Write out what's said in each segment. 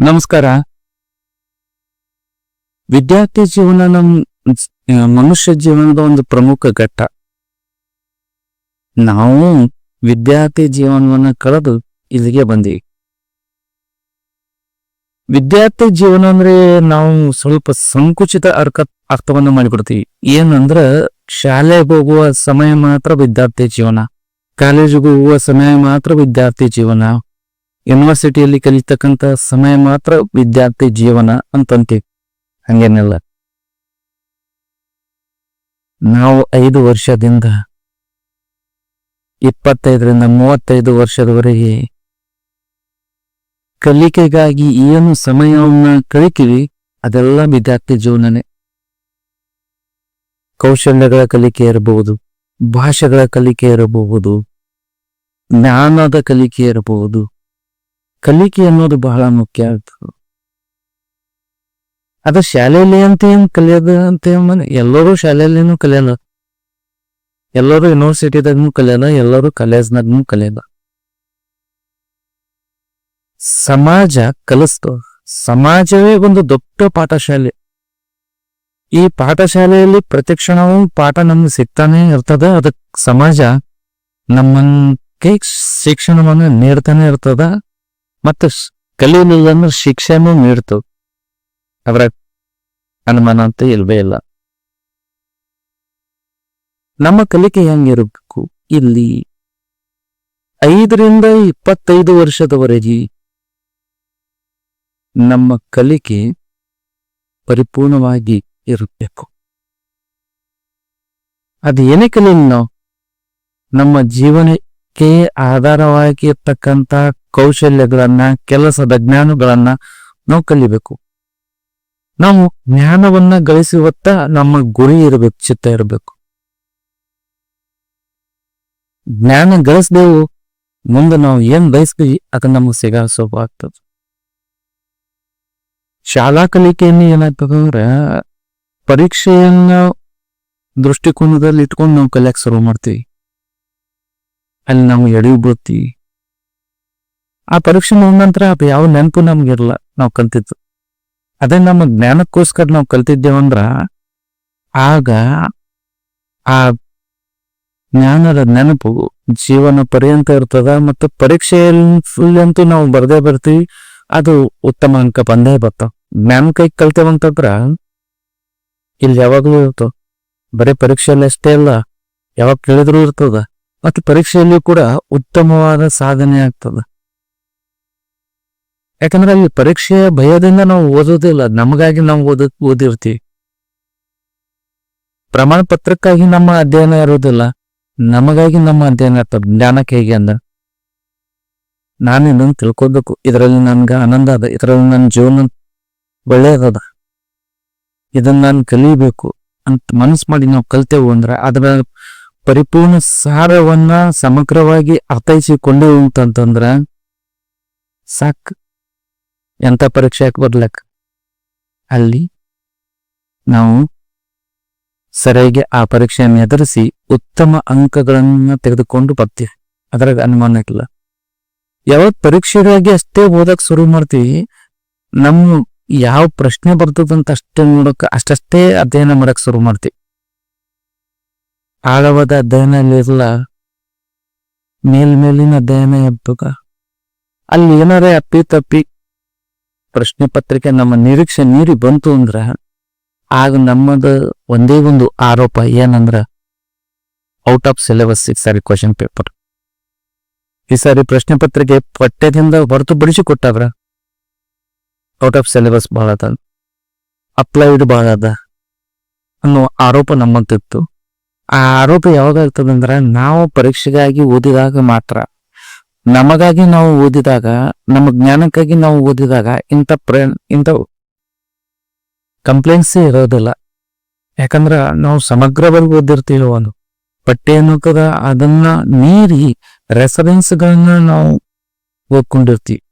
ನಮಸ್ಕಾರ. ವಿದ್ಯಾರ್ಥಿ ಜೀವನ ನಮ್, ಮನುಷ್ಯ ಜೀವನದ ಒಂದು ಪ್ರಮುಖ ಘಟ್ಟ. ನಾವು ವಿದ್ಯಾರ್ಥಿ ಜೀವನವನ್ನ ಕಳೆದು ಇಲ್ಲಿಗೆ ಬಂದೀವಿ. ವಿದ್ಯಾರ್ಥಿ ಜೀವನ ಅಂದ್ರೆ ನಾವು ಸ್ವಲ್ಪ ಸಂಕುಚಿತ ಅರ್ಕ, ಅರ್ಥವನ್ನ ಮಾಡಿಬಿಡ್ತೀವಿ ಏನಂದ್ರ, ಶಾಲೆಗೆ ಹೋಗುವ ಸಮಯ ಮಾತ್ರ ವಿದ್ಯಾರ್ಥಿ ಜೀವನ. ಕಾಲೇಜಿಗೆ ಹೋಗುವ ಸಮಯ ಮಾತ್ರ ವಿದ್ಯಾರ್ಥಿ ಜೀವನ. ಯೂನಿವರ್ಸಿಟಿಯಲ್ಲಿ ಕಲಿತಕ್ಕಂಥ ಸಮಯ ಮಾತ್ರ ವಿದ್ಯಾರ್ಥಿ ಜೀವನ ಅಂತಂತೀವಿ ಹಂಗೇನಿಲ್ಲ. ನಾವು ಐದು ವರ್ಷದಿಂದ ಇಪ್ಪತ್ತೈದರಿಂದ ಮೂವತ್ತೈದು ವರ್ಷದವರೆಗೆ ಕಲಿಕೆಗಾಗಿ ಏನು ಸಮಯವನ್ನ ಕಳಿತೀವಿ, ಅದೆಲ್ಲ ವಿದ್ಯಾರ್ಥಿ ಜೀವನನೇ. ಕೌಶಲ್ಯಗಳ ಕಲಿಕೆ ಇರಬಹುದು, ಭಾಷೆಗಳ ಕಲಿಕೆ ಇರಬಹುದು, ಜ್ಞಾನದ ಕಲಿಕೆ ಇರಬಹುದು. ಕಲಿಕೆ ಅನ್ನೋದು ಬಹಳ ಮುಖ್ಯ. ಆಗ್ತದೆ ಅದ ಶಾಲೆಯಲ್ಲಿ ಅಂತ ಏನ್ ಕಲಿಯೋದು ಅಂತ ಏನ್ ಎಲ್ಲರೂ ಶಾಲೆಯಲ್ಲಿನೂ ಕಲಿಯಲ್ಲ ಎಲ್ಲರೂ ಯೂನಿವರ್ಸಿಟಿದಾಗೂ ಕಲಿಯಲ್ಲ ಎಲ್ಲರೂ ಕಾಲೇಜ್ನಾಗೂ ಕಲಿಯಲ್ಲ ಸಮಾಜ ಕಲಿಸ್ತು. ಸಮಾಜವೇ ಒಂದು ದೊಡ್ಡ ಪಾಠಶಾಲೆ. ಈ ಪಾಠಶಾಲೆಯಲ್ಲಿ ಪ್ರತಿಕ್ಷಣವೂ ಪಾಠ ನಮ್ಗೆ ಸಿಗ್ತಾನೆ ಇರ್ತದ. ಅದಕ್ಕೆ ಸಮಾಜ ನಮ್ಮ ಶಿಕ್ಷಣವನ್ನು ನೀಡ್ತಾನೆ ಇರ್ತದ. ಮತ್ತೆ ಕಲಿಯುವುದನ್ನು ಶಿಕ್ಷೆನೂ ನೀಡ್ತದೆ ಅವರ ಅನುಮಾನ ಅಂತ ಇಲ್ವೇ ಇಲ್ಲ. ನಮ್ಮ ಕಲಿಕೆ ಹೆಂಗಿರಬೇಕು? ಇಲ್ಲಿ ಐದರಿಂದ ಇಪ್ಪತ್ತೈದು ವರ್ಷದವರೆಗೆ ನಮ್ಮ ಕಲಿಕೆ ಪರಿಪೂರ್ಣವಾಗಿ ಇರಬೇಕು. ಅದು ಏನೇ ನಾವು ನಮ್ಮ ಜೀವನಕ್ಕೆ ಆಧಾರವಾಗಿ ಇರ್ತಕ್ಕಂಥ ಕೌಶಲ್ಯಗಳನ್ನ, ಕೆಲಸದ ಜ್ಞಾನಗಳನ್ನ ನಾವು ಕಲಿಬೇಕು. ನಾವು ಜ್ಞಾನವನ್ನ ಗಳಿಸುವತ್ತ ನಮ್ಮ ಗುರಿ ಇರಬೇಕು, ಚಿತ್ತ ಇರಬೇಕು. ಜ್ಞಾನ ಗಳಿಸ್ದೇವು, ಮುಂದೆ ನಾವು ಏನ್ ಬಯಸ್ತೀವಿ, ಅದು ನಮಗೆ ಸಿಗ ಸ್ವಲ್ಪ ಆಗ್ತದೆ. ಶಾಲಾ ಕಲಿಕೆಯಲ್ಲಿ ಏನಾಗ್ತದಂದ್ರ ಪರೀಕ್ಷೆಯನ್ನ ದೃಷ್ಟಿಕೋನದಲ್ಲಿ ಇಟ್ಕೊಂಡು ನಾವು ಕಲಿಯಕ್ಕೆ ಶುರು ಮಾಡ್ತೀವಿ. ಅಲ್ಲಿ ನಾವು ಎಡವಿ ಬೀಳ್ತೀವಿ. ಆ ಪರೀಕ್ಷೆ ಮುಗಿದ ನಂತರ ಅದು ಯಾವ ನೆನಪು ನಮ್ಗಿರಲ್ಲ ನಾವು ಕಲ್ತಿದ್ದು. ಅದೇ ನಮ್ಮ ಜ್ಞಾನಕ್ಕೋಸ್ಕರ ನಾವು ಕಲ್ತಿದ್ದೇವಂದ್ರ ಆಗ ಆ ಜ್ಞಾನದ ನೆನಪು ಜೀವನ ಪರ್ಯಂತ ಇರ್ತದ ಮತ್ತು ಪರೀಕ್ಷೆಯಲ್ಲಂತೂ ನಾವು ಬರದೇ ಬರ್ತೀವಿ, ಅದು ಉತ್ತಮ ಅಂಕ ಬಂದೇ ಬರ್ತಾವ. ಜ್ಞಾನ ಕೈ ಕಲ್ತೇವಂತಂದ್ರ ಇಲ್ಲಿ ಯಾವಾಗಲೂ ಇರ್ತಾವ. ಬರೀ ಪರೀಕ್ಷೆಯಲ್ಲಿ ಅಷ್ಟೇ ಅಲ್ಲ, ಯಾವಾಗ ಕೇಳಿದ್ರು ಇರ್ತದ, ಮತ್ತೆ ಪರೀಕ್ಷೆಯಲ್ಲಿಯೂ ಕೂಡ ಉತ್ತಮವಾದ ಸಾಧನೆ ಆಗ್ತದ. ಯಾಕಂದ್ರೆ ಅಲ್ಲಿ ಪರೀಕ್ಷೆಯ ಭಯದಿಂದ ನಾವು ಓದೋದಿಲ್ಲ ನಮಗಾಗಿ ನಾವು ಓದ, ಓದಿರ್ತೀವಿ. ಪ್ರಮಾಣ ಪತ್ರಕ್ಕಾಗಿ ನಮ್ಮ ಅಧ್ಯಯನ ಇರೋದಿಲ್ಲ. ನಮಗಾಗಿ ನಮ್ಮ ಅಧ್ಯಯನ ಇರ್ತದೆ ಜ್ಞಾನಕ್ಕೆ ಹೇಗೆ ಅಂದ ನಾನು ಇದನ್ನು ತಿಳ್ಕೊಬೇಕು. ಇದರಲ್ಲಿ ನನ್ಗೆ ಆನಂದ ಅದ. ಇದರಲ್ಲಿ ನನ್ನ ಜೀವನ ಒಳ್ಳೆಯದದ. ಇದನ್ನ ನಾನು ಕಲಿಬೇಕು ಅಂತ ಮನಸ್ಸು ಮಾಡಿ ನಾವು ಕಲ್ತೇವು ಅಂದ್ರೆ, ಅದರ ಪರಿಪೂರ್ಣ ಸಾರವನ್ನ ಸಮಗ್ರವಾಗಿ ಅರ್ಥೈಸಿಕೊಂಡೆವು ಅಂತಂತಂದ್ರ, ಸಾಕ್. ಎಂತ ಪರೀಕ್ಷೆ ಯಾಕೆ ಬರ್ಲಕ್ ಅಲ್ಲಿ ನಾವು ಸರಿಯಾಗಿ ಆ ಪರೀಕ್ಷೆಯನ್ನು ಎದುರಿಸಿ ಉತ್ತಮ ಅಂಕಗಳನ್ನು ತೆಗೆದುಕೊಂಡು ಬರ್ತೀವಿ. ಅದ್ರಾಗ ಅನುಮಾನ ಇಲ್ಲ. ಯಾವತ್ ಪರೀಕ್ಷೆಗಾಗಿ ಅಷ್ಟೇ ಓದಕ್ ಶುರು ಮಾಡ್ತೀವಿ. ನಮ್ಮ ಯಾವ ಪ್ರಶ್ನೆ ಬರ್ತದಂತ ಅಷ್ಟೇ ನೋಡಕ್ ಅಷ್ಟಷ್ಟೇ ಅಧ್ಯಯನ ಮಾಡಕ್ ಶುರು ಮಾಡ್ತೀವಿ. ಆಳವಾದ ಅಧ್ಯಯನ ಇರಲ್ಲ ಮೇಲ್ಮೇಲಿನ ಅಧ್ಯಯನ ಎಬ್ಬಗ ಅಲ್ಲಿ ಏನಾರೇ ಅಪ್ಪಿ ತಪ್ಪಿ ಪ್ರಶ್ನೆ ಪತ್ರಿಕೆ ನಮ್ಮ ನಿರೀಕ್ಷೆ ಮೀರಿ ಬಂತು ಅಂದ್ರ ಆಗ ನಮ್ಮದು ಒಂದೇ ಒಂದು ಆರೋಪ ಏನಂದ್ರ ಔಟ್ ಆಫ್ ಸಿಲೆಬಸ್ ಸಾರಿ ಕ್ವಶನ್ ಪೇಪರ್. ಈ ಸಾರಿ ಪ್ರಶ್ನೆ ಪತ್ರಿಕೆ ಪಠ್ಯದಿಂದ ಹೊರತುಪಡಿಸಿ ಕೊಟ್ಟಾವ್ರ? ಔಟ್ ಆಫ್ ಸಿಲೆಬಸ್ ಬಹಳ ಅದ. ಅಪ್ಲೈಡ್ ಬಹಳ ಅದ ಅನ್ನೋ ಆರೋಪ ನಮ್ಮಂತಿತ್ತು. ಆ ಆರೋಪ ಯಾವಾಗ ಆಗ್ತದಂದ್ರ ನಾವು ಪರೀಕ್ಷೆಗಾಗಿ ಓದಿದಾಗ ಮಾತ್ರ. ನಮಗಾಗಿ ನಾವು ಓದಿದಾಗ, ನಮ್ಮ ಜ್ಞಾನಕ್ಕಾಗಿ ನಾವು ಓದಿದಾಗ ಇಂಥ ಪ್ರ, ಇಂಥ ಕಂಪ್ಲೇಂಟ್ಸೇ ಇರೋದಿಲ್ಲ. ಯಾಕಂದ್ರ ನಾವು ಸಮಗ್ರವಾಗಿ ಓದಿರ್ತೀವಿ ಒಂದು ಪಠ್ಯ ಅನ್ನೋಕದ ಅದನ್ನ ಮೀರಿ ರೆಫರೆನ್ಸ್ಗಳನ್ನ ನಾವು ಓದ್ಕೊಂಡಿರ್ತೀವಿ.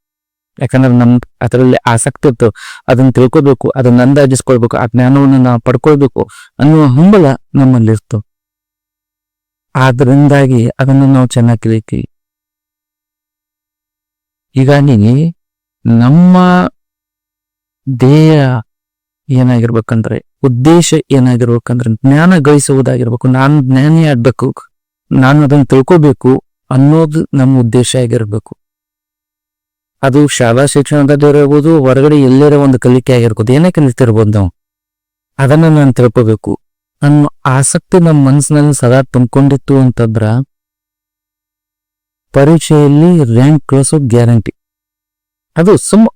ಯಾಕಂದ್ರೆ ನಮ್ ಅದರಲ್ಲಿ ಆಸಕ್ತಿ ಇರ್ತವೆ ಅದನ್ನ ತಿಳ್ಕೊಬೇಕು, ಅದನ್ನ ಅಂದಾಜಿಸ್ಕೊಳ್ಬೇಕು, ಆ ಜ್ಞಾನವನ್ನು ನಾವು ಪಡ್ಕೊಳ್ಬೇಕು ಅನ್ನುವ ಹಂಬಲ ನಮ್ಮಲ್ಲಿ ಇರ್ತವೆ ಆದ್ರಿಂದಾಗಿ ಅದನ್ನು ನಾವು ಚೆನ್ನಾಗಿ ಕಲಿತೀವಿ. ಹೀಗಾಗಿ ನಮ್ಮ ಧ್ಯೇಯ ಏನಾಗಿರ್ಬೇಕಂದ್ರೆ, ಉದ್ದೇಶ ಏನಾಗಿರ್ಬೇಕಂದ್ರೆ, ಜ್ಞಾನ ಗಳಿಸುವುದಾಗಿರ್ಬೇಕು. ನಾನು ಜ್ಞಾನಿ ಆಗ್ಬೇಕು. ನಾನು ಅದನ್ನು ತಿಳ್ಕೊಬೇಕು ಅನ್ನೋದು ನಮ್ಮ ಉದ್ದೇಶ ಆಗಿರ್ಬೇಕು. ಅದು ಶಾಲಾ ಶಿಕ್ಷಣದಲ್ಲಿರಬಹುದು ಹೊರಗಡೆ ಎಲ್ಲರ ಒಂದು ಕಲಿಕೆ ಆಗಿರ್ಬೋದು ಏನೇ ಕಲಿತಿರ್ಬೋದು ನಾವು? ಅದನ್ನ ನಾನು ತಿಳ್ಕೊಬೇಕು ನನ್ನ ಆಸಕ್ತಿ ನಮ್ಮ ಮನಸ್ಸಿನಲ್ಲಿ ಸದಾ ತುಂಬಿಕೊಂಡಿತ್ತು ಅಂತಂದ್ರ ಪರೀಕ್ಷೆಯಲ್ಲಿ ರ್ಯಾಂಕ್ ಕಳಿಸೋ ಗ್ಯಾರಂಟಿ ಅದು ಸುಮ್ಮ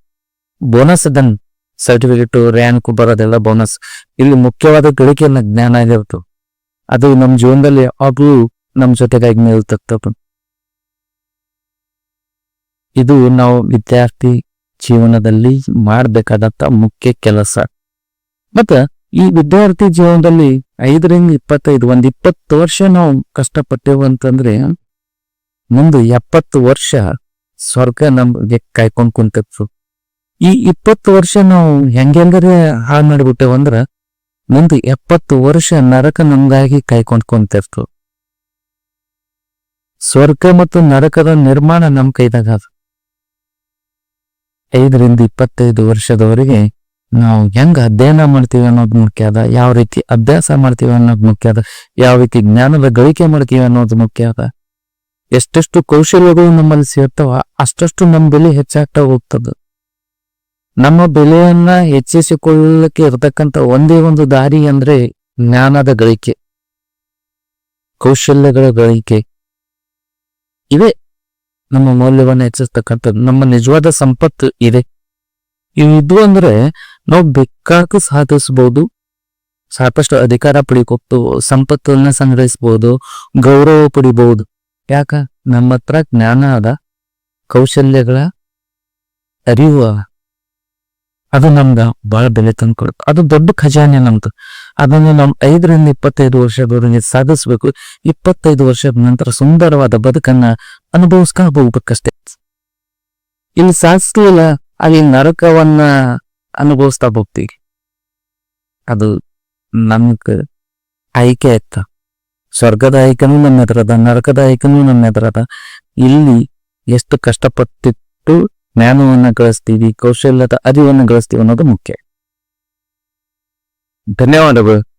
ಬೋನಸ್ ಅದನ್ ಸರ್ಟಿಫಿಕೇಟ್ ರ್ಯಾಂಕ್ ಬರೋದೆಲ್ಲ ಬೋನಸ್ ಇಲ್ಲಿ ಮುಖ್ಯವಾದ ಗಳಿಕೆಯನ್ನ ಜ್ಞಾನ ಆಗಿರ್ತು ಅದು ನಮ್ಮ ಜೀವನದಲ್ಲಿ ಯಾವಾಗಲೂ ನಮ್ಮ ಜೊತೆಗಾಗಿ ನಿಲ್ತಕ್ಕದ್ದು ಇದು ನಾವು ವಿದ್ಯಾರ್ಥಿ ಜೀವನದಲ್ಲಿ ಮಾಡಬೇಕಾದಂತ ಮುಖ್ಯ ಕೆಲಸ. ಮತ್ತ ಈ ವಿದ್ಯಾರ್ಥಿ ಜೀವನದಲ್ಲಿ ಐದರಿಂದ ಇಪ್ಪತ್ತೈದು, ಒಂದ್ ಇಪ್ಪತ್ತು ವರ್ಷ ನಾವು ಕಷ್ಟಪಟ್ಟೆವು ಅಂತಂದ್ರೆ ಮುಂದೆ ಎಪ್ಪತ್ತು ವರ್ಷ ಸ್ವರ್ಗ ನಮ್ಗೆ ಕಾಯ್ಕೊಂಡ್ ಕುಂತಿತ್ತು. ಈ ಇಪ್ಪತ್ತು ವರ್ಷ ನಾವು ಹೆಂಗೆಂಗರೆ ಹಾಳು ಮಾಡಿಬಿಟ್ಟೇವಂದ್ರ ಮುಂದೆ ಎಪ್ಪತ್ತು ವರ್ಷ ನರಕ ನಮ್ಗಾಗಿ ಕಾಯ್ಕೊಂಡ್ ಕುಂತಿರ್ತು ಸ್ವರ್ಗ ಮತ್ತು ನರಕದ ನಿರ್ಮಾಣ ನಮ್ ಕೈದಾಗ ಅದು. ಐದರಿಂದ ಇಪ್ಪತ್ತೈದು ವರ್ಷದವರೆಗೆ ನಾವು ಹೆಂಗ ಅಧ್ಯಯನ ಮಾಡ್ತೀವಿ ಅನ್ನೋದು ಮುಖ್ಯ ಅದ, ಯಾವ ರೀತಿ ಅಭ್ಯಾಸ ಮಾಡ್ತೀವಿ ಅನ್ನೋದು ಮುಖ್ಯ ಅದ, ಯಾವ ರೀತಿ ಜ್ಞಾನದ ಗಳಿಕೆ ಮಾಡ್ತೀವಿ ಅನ್ನೋದು ಮುಖ್ಯ ಅದ. ಎಷ್ಟೆಷ್ಟು ಕೌಶಲ್ಯಗಳು ನಮ್ಮಲ್ಲಿ ಸೇರ್ತಾವ ಅಷ್ಟಷ್ಟು ನಮ್ಮ ಬೆಲೆ ಹೆಚ್ಚಾಗ್ತಾ ಹೋಗ್ತದ. ನಮ್ಮ ಬೆಲೆಯನ್ನ ಹೆಚ್ಚಿಸಿಕೊಳ್ಳಲಿಕ್ಕೆ ಇರತಕ್ಕಂತ ಒಂದೇ ಒಂದು ದಾರಿ ಅಂದ್ರೆ ಜ್ಞಾನದ ಗಳಿಕೆ. ಕೌಶಲ್ಯಗಳ ಗಳಿಕೆ. ಇವೆ ನಮ್ಮ ಮೌಲ್ಯವನ್ನ ಹೆಚ್ಚಿಸ್ತಕ್ಕಂಥದ್ದು ನಮ್ಮ ನಿಜವಾದ ಸಂಪತ್ತು ಇದೆ. ಇದು ಅಂದ್ರೆ ನಾವು ಬೇಕಾಗ ಸಾಧಿಸಬಹುದು ಸಾಕಷ್ಟು ಅಧಿಕಾರ ಪಡಿಬಹುದು ಸಂಪತ್ತನ್ನ ಸಂಗ್ರಹಿಸಬಹುದು ಗೌರವ ಪಡಿಬಹುದು ಯಾಕ? ನಮ್ಮ ಹತ್ರ ಜ್ಞಾನ ಅದ, ಕೌಶಲ್ಯಗಳ ಅರಿವು ಅದ. ನಮ್ಗ ಬಹಳ ಬೆಲೆ ತಂದ್ಕೊಡುತ್ತೆ ಅದು ದೊಡ್ಡ ಖಜಾನೆ ನಮ್ದು. ಅದನ್ನು ನಾವು ಐದರಿಂದ ಇಪ್ಪತ್ತೈದು ವರ್ಷದವರೆಗೆ ಸಾಧಿಸ್ಬೇಕು. ಇಪ್ಪತ್ತೈದು ವರ್ಷದ ನಂತರ ಸುಂದರವಾದ ಬದುಕನ್ನ ಅನುಭವಿಸ್ಕೊಂಡು ಹೋಗ್ಬೇಕಷ್ಟೇ ಇಲ್ಲಿ ಸಾಧಿಸ್ಲಿಲ್ಲ, ಅಲ್ಲಿ ನರಕವನ್ನ ಅನುಭವಿಸ್ತಾ ಹೋಗ್ತೀವಿ ಅದು ನಮ್ಗೆ ಆಯ್ಕೆ ಆಯ್ತ. ಸ್ವರ್ಗದ ನನ್ನ ಎದುರದ ನರಕದ ನನ್ನ ಎದುರದ. ಇಲ್ಲಿ ಎಷ್ಟು ಕಷ್ಟಪಟ್ಟಿಟ್ಟು ಜ್ಞಾನವನ್ನು ಗಳಿಸ್ತೀವಿ, ಕೌಶಲ್ಯದ ಅರಿವನ್ನು ಗಳಿಸ್ತೀವಿ ಅನ್ನೋದು ಮುಖ್ಯ. ಧನ್ಯವಾದಗಳು.